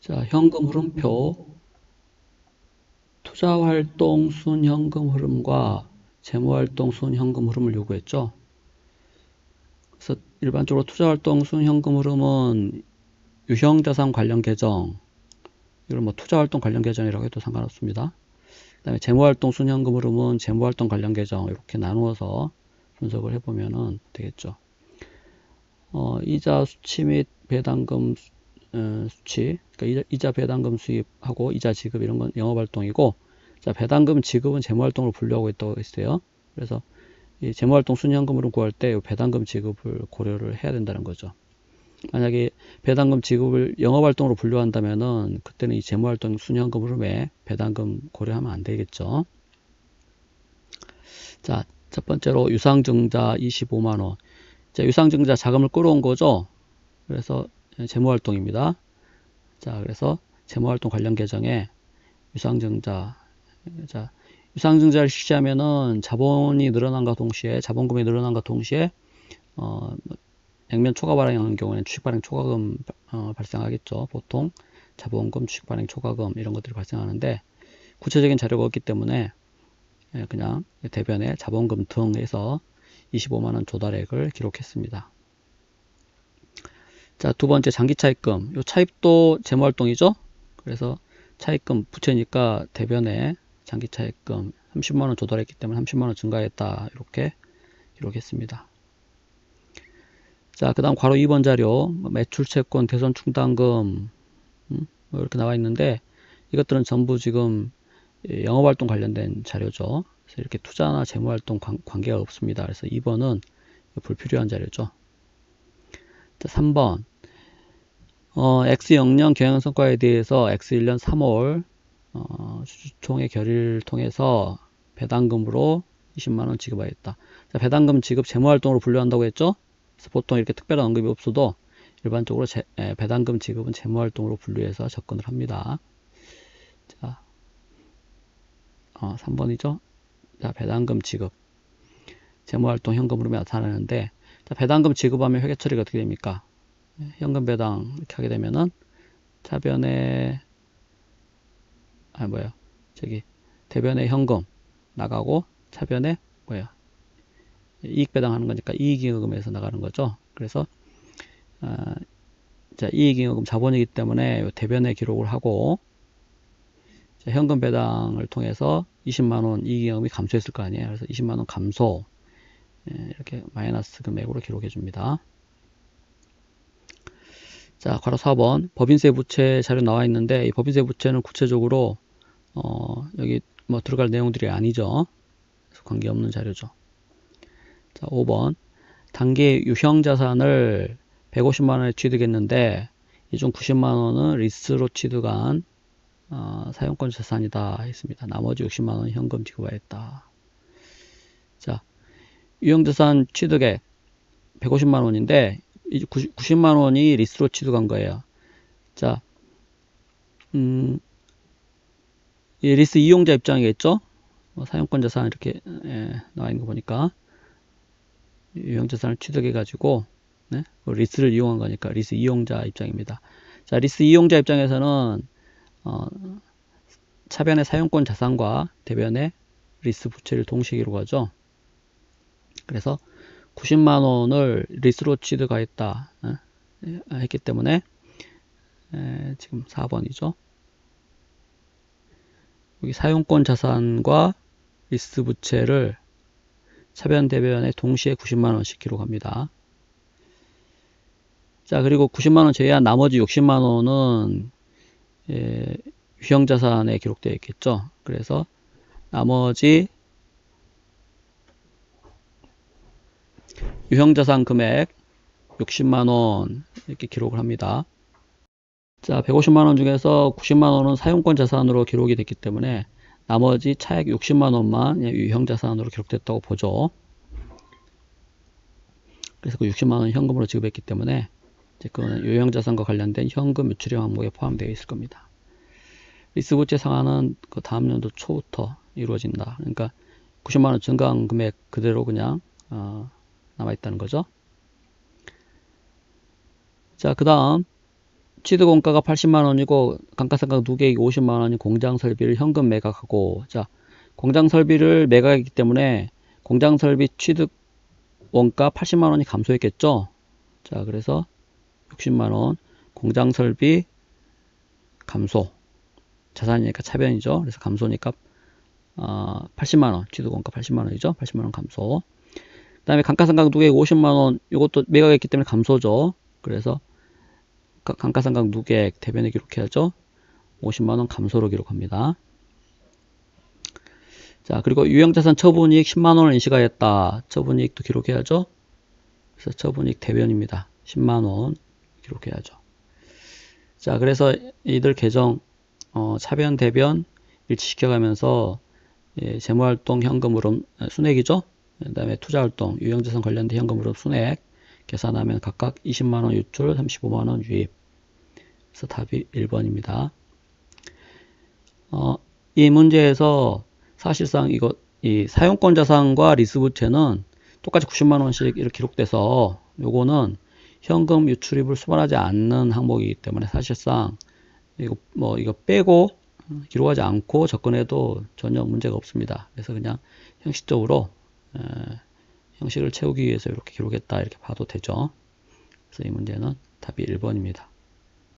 자, 현금 흐름표 투자활동 순현금 흐름과 재무활동 순현금 흐름을 요구했죠. 그래서 일반적으로 투자활동 순현금 흐름은 유형자산 관련 계정, 이걸 뭐 투자활동 관련 계정이라고 해도 상관없습니다. 그 다음에 재무활동 순현금 흐름은 재무활동 관련 계정 이렇게 나누어서 분석을 해보면 되겠죠. 어, 이자 수치 및 배당금 어, 수치, 그러니까 이자, 배당금 수입하고 이자 지급 이런 건 영업활동이고, 자 배당금 지급은 재무활동으로 분류하고 있다고 했어요. 그래서 이 재무활동 순현금으로 구할 때 배당금 지급을 고려를 해야 된다는 거죠. 만약에 배당금 지급을 영업활동으로 분류한다면은 그때는 이 재무활동 순현금 흐름에 배당금 고려하면 안 되겠죠. 자, 첫 번째로 유상증자 25만원. 자, 유상증자 자금을 끌어온 거죠. 그래서 재무활동입니다. 자, 그래서 재무활동 관련 계정에 유상증자, 자, 유상증자를 실시하면은 자본이 늘어난과 동시에, 자본금이 늘어난과 동시에, 어, 액면 초과 발행하는 경우에는 주식 발행 초과금 어, 발생하겠죠. 보통 자본금, 주식 발행 초과금 이런 것들이 발생하는데 구체적인 자료가 없기 때문에 예, 그냥 대변에 자본금 등에서 25만원 조달액을 기록했습니다. 자, 두 번째 장기 차입금. 요 차입도 재무 활동이죠? 그래서 차입금 부채니까 대변에 장기 차입금 30만 원 조달했기 때문에 30만 원 증가했다. 이렇게 기록했습니다. 자, 그 다음 괄호 2번 자료, 매출 채권, 대선 충당금, 음, 뭐 이렇게 나와 있는데, 이것들은 전부 지금 영업 활동 관련된 자료죠. 그래서 이렇게 투자나 재무 활동 관계가 없습니다. 그래서 2번은 불필요한 자료죠. 자, 3번. 어, X0년 경영 성과에 대해서 X1년 3월 어, 주주총회 결의를 통해서 배당금으로 20만원 지급하였다. 자, 배당금 지급 재무활동으로 분류한다고 했죠? 그래서 보통 이렇게 특별한 언급이 없어도 일반적으로 제, 에, 배당금 지급은 재무활동으로 분류해서 접근을 합니다. 자, 어, 3번이죠? 자, 배당금 지급. 재무활동 현금으로 나타나는데, 자, 배당금 지급하면 회계 처리가 어떻게 됩니까? 현금 배당 이렇게 하게 되면은 차변에 아 뭐야 저기 대변에 현금 나가고 차변에 뭐야 이익 배당하는 거니까 이익잉여금에서 나가는 거죠. 그래서 아, 자 이익잉여금 자본이기 때문에 대변에 기록을 하고 자, 현금 배당을 통해서 20만원 이익잉여금이 감소했을 거 아니에요. 그래서 20만원 감소 예, 이렇게 마이너스 금액으로 기록해 줍니다. 자, 괄호 4번 법인세 부채 자료 나와 있는데 이 법인세 부채는 구체적으로 어, 여기 뭐 들어갈 내용들이 아니죠. 관계없는 자료죠. 자, 5번 단기 유형 자산을 150만 원에 취득했는데 이 중 90만 원은 리스로 취득한 어, 사용권 자산이다 했습니다. 나머지 60만 원 현금 지급하였다. 자, 유형 자산 취득액 150만 원인데 90만 원이 리스로 취득한 거예요. 자, 음, 이 리스 이용자 입장이겠죠? 뭐 사용권 자산 이렇게 예, 나와 있는 거 보니까 유형 자산을 취득해 가지고 네? 그 리스를 이용한 거니까 리스 이용자 입장입니다. 자, 리스 이용자 입장에서는 어, 차변의 사용권 자산과 대변의 리스 부채를 동시에 기록하죠. 그래서 90만 원을 리스로 취득하였다 어? 했기 때문에 에, 지금 4번이죠. 여기 사용권 자산과 리스 부채를 차변 대변에 동시에 90만 원씩 기록합니다. 자 그리고 90만 원 제외한 나머지 60만 원은 예, 유형 자산에 기록되어 있겠죠. 그래서 나머지 유형자산 금액 60만원 이렇게 기록을 합니다. 자, 150만원 중에서 90만원은 사용권 자산으로 기록이 됐기 때문에 나머지 차액 60만원만 유형자산으로 기록됐다고 보죠. 그래서 그 60만원 현금으로 지급했기 때문에 그거는 유형자산과 관련된 현금 매출형 항목에 포함되어 있을 겁니다. 리스부채 상환은 그 다음 연도 초부터 이루어진다. 그러니까 90만원 증가한 금액 그대로 그냥 어, 남아 있다는 거죠. 자, 그 다음 취득 원가가 80만 원이고 감가상각 누계액이 50만 원인 공장 설비를 현금 매각하고 자 공장 설비를 매각했기 때문에 공장 설비 취득 원가 80만 원이 감소했겠죠. 자 그래서 60만 원 공장 설비 감소 자산이니까 차변이죠. 그래서 감소니까 어, 80만 원 취득 원가 80만 원이죠. 80만 원 감소. 그다음에 감가상각 누계액 50만 원 이것도 매각했기 때문에 감소죠. 그래서 가- 감가상각 누계액 대변에 기록해야죠. 50만원 감소로 기록합니다. 자, 그리고 유형자산 처분이익 10만원을 인시가했다. 처분이익도 기록해야죠. 그래서 처분이익 대변입니다. 10만원 기록해야죠. 자, 그래서 이들 계정, 어, 차변, 대변 일치시켜가면서 예, 재무활동 현금 흐름 아, 순액이죠. 그 다음에 투자활동, 유형자산 관련된 현금 흐름 순액 계산하면 각각 20만원 유출, 35만원 유입. 그래서 답이 1번입니다. 어, 이 문제에서 사실상 이거 이 사용권 자산과 리스 부채는 똑같이 90만 원씩 이렇게 기록돼서 요거는 현금 유출입을 수반하지 않는 항목이기 때문에 사실상 이거 뭐 이거 빼고 기록하지 않고 접근해도 전혀 문제가 없습니다. 그래서 그냥 형식적으로 에, 형식을 채우기 위해서 이렇게 기록했다 이렇게 봐도 되죠. 그래서 이 문제는 답이 1번입니다.